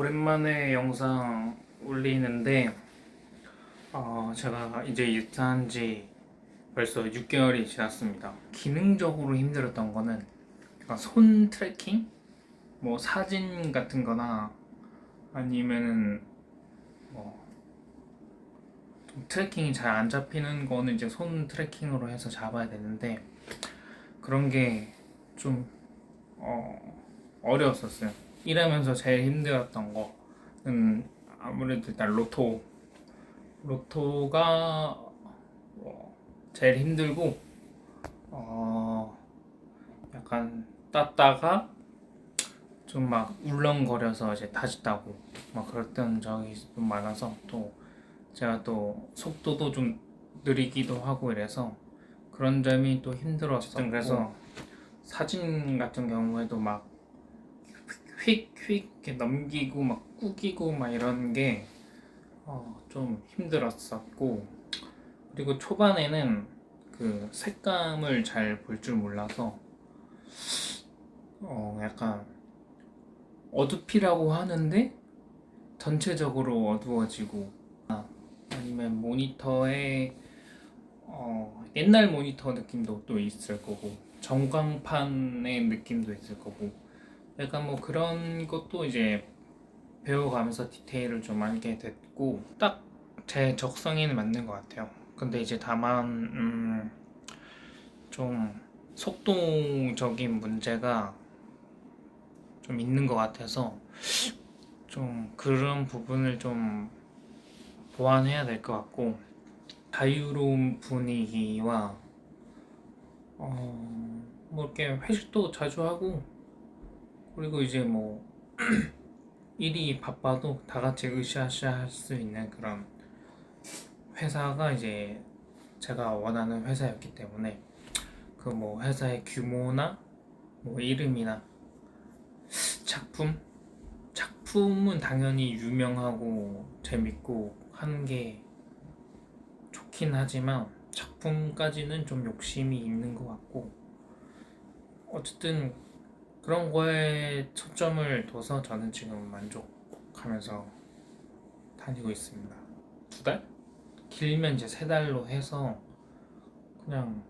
오랜만에 영상 올리는데 어, 제가 이제 입사한 지 벌써 6개월이 지났습니다. 기능적으로 힘들었던 거는 손 트래킹? 뭐 사진 같은 거나 아니면은 뭐좀 트래킹이 잘 안 잡히는 거는 이제 손 트래킹으로 해서 잡아야 되는데 그런 게 좀 어, 어려웠었어요. 일하면서 제일 힘들었던 거는 아무래도 일단 로토 로토가 어, 제일 힘들고 어 약간 땄다가 좀 막 울렁거려서 이제 다시 따고 막 그랬던 적이 좀 많아서 또 제가 또 속도도 좀 느리기도 하고 이래서 그런 점이 또 힘들었어. 그래서 사진 같은 경우에도 막 휙휙 넘기고 막 꾸기고 막 이런 게 어, 좀 힘들었었고 그리고 초반에는 그 색감을 잘 볼 줄 몰라서 어 약간 어둡이라고 하는데 전체적으로 어두워지고 아, 아니면 모니터에 어, 옛날 모니터 느낌도 또 있을 거고 전광판의 느낌도 있을 거고 약간 뭐 그런 것도 이제 배워가면서 디테일을 좀 알게 됐고 딱 제 적성에는 맞는 것 같아요. 근데 이제 다만 음, 좀 속도적인 문제가 좀 있는 것 같아서 좀 그런 부분을 좀 보완해야 될 것 같고 자유로운 분위기와 어, 뭐 이렇게 회식도 자주 하고 그리고 이제 뭐 일이 바빠도 다 같이 으쌰으쌰 할 수 있는 그런 회사가 이제 제가 원하는 회사였기 때문에 그 뭐 회사의 규모나 뭐 이름이나 작품? 작품은 당연히 유명하고 재밌고 하는 게 좋긴 하지만 작품까지는 좀 욕심이 있는 것 같고 어쨌든 그런 거에 초점을 둬서 저는 지금 만족하면서 다니고 있습니다. 두 달? 길면 이제 세 달로 해서 그냥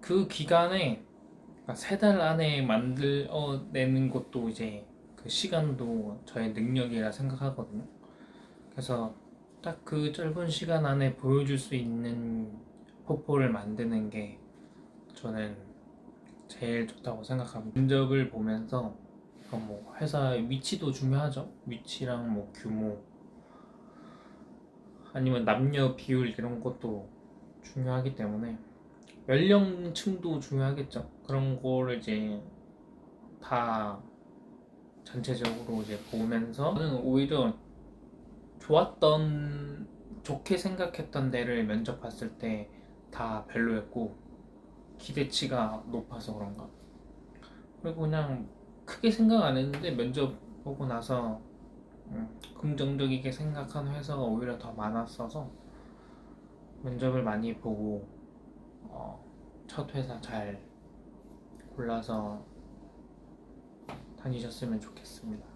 그 기간에 세달 안에 만들어내는 것도 이제 그 시간도 저의 능력이라 생각하거든요. 그래서 딱 그 짧은 시간 안에 보여줄 수 있는 포포를 만드는 게 저는 제일 좋다고 생각합니다. 면접을 보면서 어, 뭐 회사의 위치도 중요하죠. 위치랑 뭐 규모 아니면 남녀 비율 이런 것도 중요하기 때문에 연령층도 중요하겠죠. 그런 거를 이제 다 전체적으로 이제 보면서 저는 오히려 좋았던 좋게 생각했던 데를 면접 봤을 때 다 별로였고 기대치가 높아서 그런가 그리고 그냥 크게 생각 안 했는데 면접 보고 나서 음, 긍정적이게 생각한 회사가 오히려 더 많았어서 면접을 많이 보고 어, 첫 회사 잘 골라서 다니셨으면 좋겠습니다.